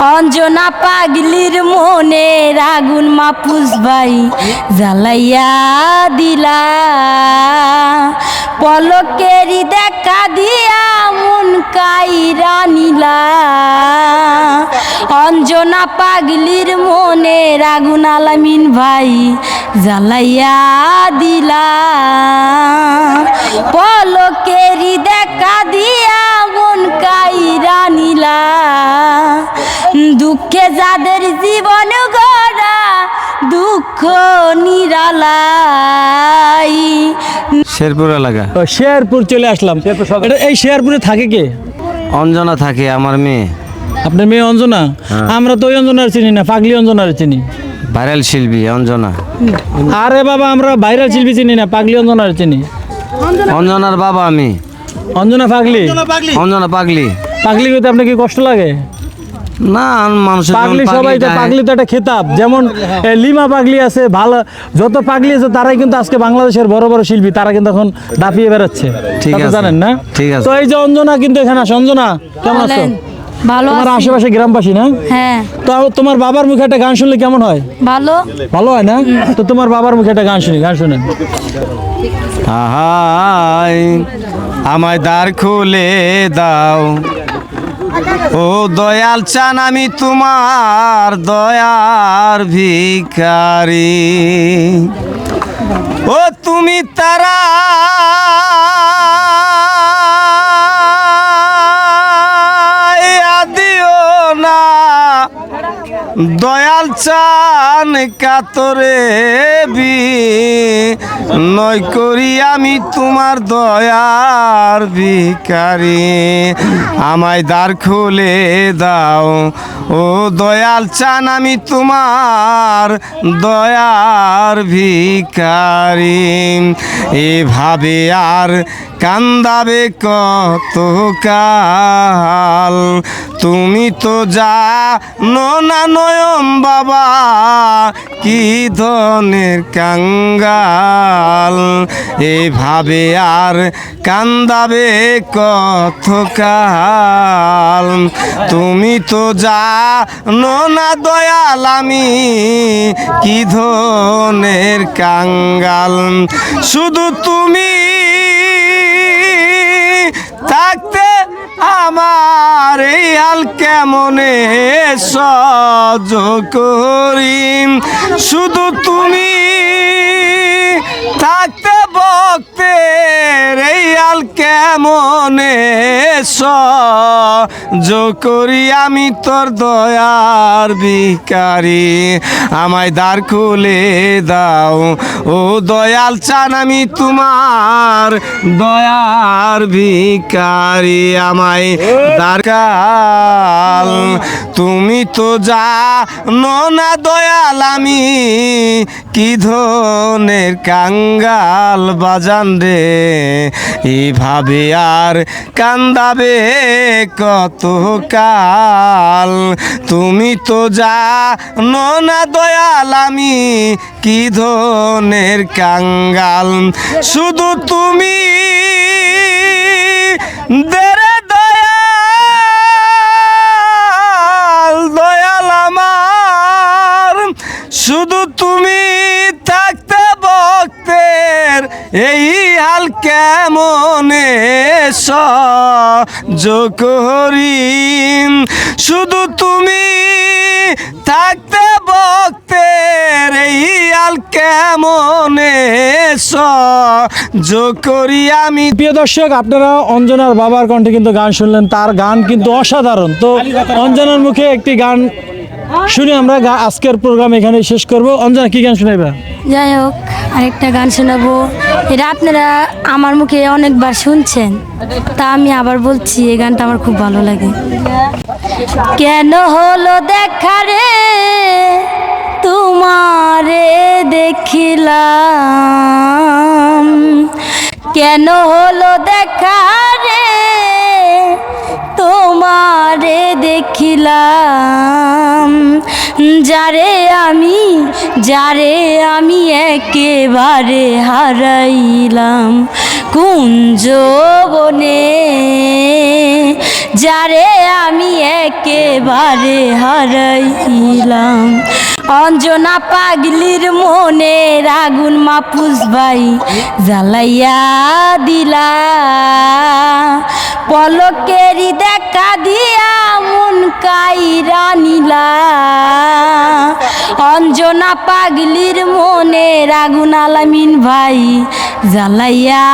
অঞ্জনা পাগলির মনে রাগুন মাপুস ভাই, জ্বালাইয়া দিলা। পলকেরি দেখা দিয়া মন কাইরা নিলা। অঞ্জনা পাগলির মনে আগুন আলামিন ভাই, জ্বালাইয়া দিলা। পলকেরি দেখা দিয়া যাদের জীবন গড়া দুঃখ নিরালাই। শেরপুর এলাকা। ও, শেরপুর চলে আসলাম। এটা এই শেরপুরে থাকে কে? অঞ্জনা থাকে আমার মেয়ে। আপনার মেয়ে অঞ্জনা? আমরা তো ওই অঞ্জনার চিনি না পাগলি অঞ্জনার চিনি। ভাইরাল শিল্পী অঞ্জনা। আরে বাবা আমরা ভাইরাল শিল্পী চিনি না পাগলি অঞ্জনার চিনি। অঞ্জনার বাবা আমি। অঞ্জনা পাগলি? অঞ্জনা পাগলি। পাগলি। করতে আপনার কি কষ্ট লাগে? না মানুষের পাগলি সবাই তো পাগলি তো একটা খেতাব। যেমন লিমা পাগলি আছে ভালো যত পাগলি আছে তারাই কিন্তু আজকে বাংলাদেশের বড় বড় শিল্পী তারা কিন্তু এখন দাপিয়ে বেড়াচ্ছে। ঠিক আছে। জানেন না? ঠিক আছে। তো এই যে অঞ্জনা কিন্তু এখানে অঞ্জনা কেমন আছো? ভালো তোমার আশেপাশে গ্রামবাসী না? হ্যাঁ। তো তোমার বাবার মুখে একটা গান শুনলে কেমন হয়? ভালো। ভালো হয় না? তো তোমার বাবার মুখে একটা গান শুনি গান শুনেন আহাই আমায় দ্বার খুলে দাও। ও দয়াল চান আমি তোমার দয়ার ভিকারি ও তুমি তারা দয়াল চান কাতরে বি, নয় করি আমি তোমার দয়ার ভিকারি আমায় দ্বার খুলে দাও, ও দয়াল চান আমি তোমার দয়ার ভিকারি এভাবে আর কান্দাবে কত কাল তুমি তো যা না নয়ম বাবা, কি ধনের কাঙ্গাল? এভাবে আর কান্দাবে কত কাল তুমি তো যা না দয়াল আমি, কি ধনের কাঙ্গাল? শুধু তুমি আমার হাল কেমনে সজ করি শুধু তুমি থাকতে বক্তে এই আল কেমনে সহ্য করি আমি তোর দয়ার ভিকারি আমায় দ্বার খুলে দাও, ও দয়াল চান আমি তোমার দয়ার ভিকারি আমায় দারকাল তুমি তো যা না দয়াল আমি কি ধনের কাঙ্গাল বাজান রে। এভাবে আর কান্দাবে কত কাল তুমি তো যা না দয়াল, আমি কি ধনের কাঙ্গাল। শুধু তুমি দেরে দয়াল দয়াল আমার। শুধু তুমি থাকতে ভক্তের এই হাল কেমনে করি শুধু তুমি থাকতে ভক্তের এই হাল কেমনে করি আমি। প্রিয় দর্শক, আপনারা অঞ্জনার বাবার কণ্ঠে কিন্তু গান শুনলেন, তার গান কিন্তু অসাধারণ। তো অঞ্জনার মুখে একটি গান শুনে আমরা আজকের প্রোগ্রাম এখানে শেষ করব। অঞ্জনা কি গান শুনাইবা? যাই হোক আরেকটা গান শোনাবো। এটা আপনারা আমার মুখে অনেকবার শুনছেন তা আমি আবার বলছি এই গানটা আমার খুব ভালো লাগে। কেন হলো দেখা রে? তোমারে দেখিলাম। কেন হলো দেখা রে? তোমারে দেখিলাম। যারে আমি যারে আমি একেবারে হারাইলাম কুঞ্জ বনে যারে আমি একেবারে হারাইলাম। অঞ্জনা পাগলির মনে আগুন মাপুস ভাই জ্বালাইয়া দিলা। পলকেরি দেখা দিয়া মন কাইরা নিলা। অঞ্জনা পাগলির মনে আগুন আলামিন ভাই জ্বালাইয়া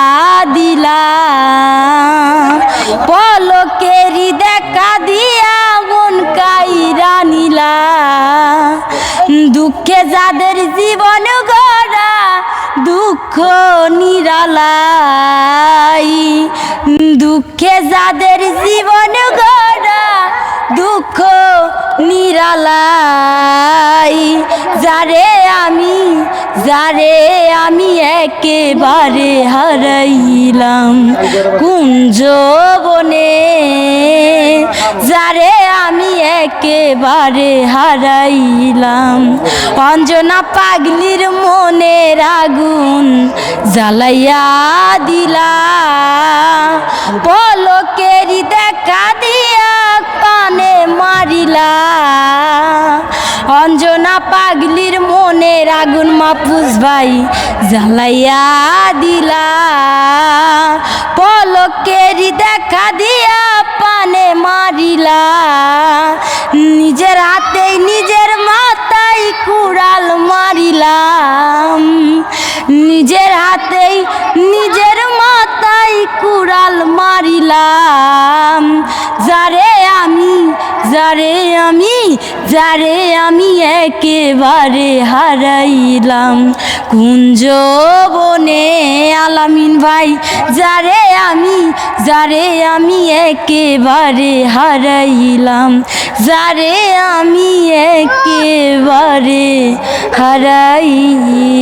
দিলা। পলকেরি দেখা দিয়া মন কাইরা নিলা। দুঃখে যাদের জীবন গড়া দুঃখ নিরালাই। দুঃখে যাদের জীবন গড়া দুঃখ নিরালাই। যারে আমি যারে আমি একেবারে হারাইলাম কুঞ্জ বনে, যারে আমি একেবারে হারাইলাম। অঞ্জনা পাগলির মনের আগুন জ্বালাইয়া দিলা, পলকেরি দেখা দিয়া মাপুস ভাই, জ্বালাইয়া দিলা। পলকেরি দেখা দিয়া পানে মারিলা। নিজের হাতেই নিজের মাথায় কুড়াল মারিলাম। নিজের হাতেই নিজের মাথায় কুড়াল মারিলাম। যারে যারে আমি যারে আমি একেবারে হারাইলাম। কুঞ্জ বনে আলামিন ভাই, যারে আমি যারে আমি একেবারে হারাইলাম। যারে আমি একেবারে হারাইলাম।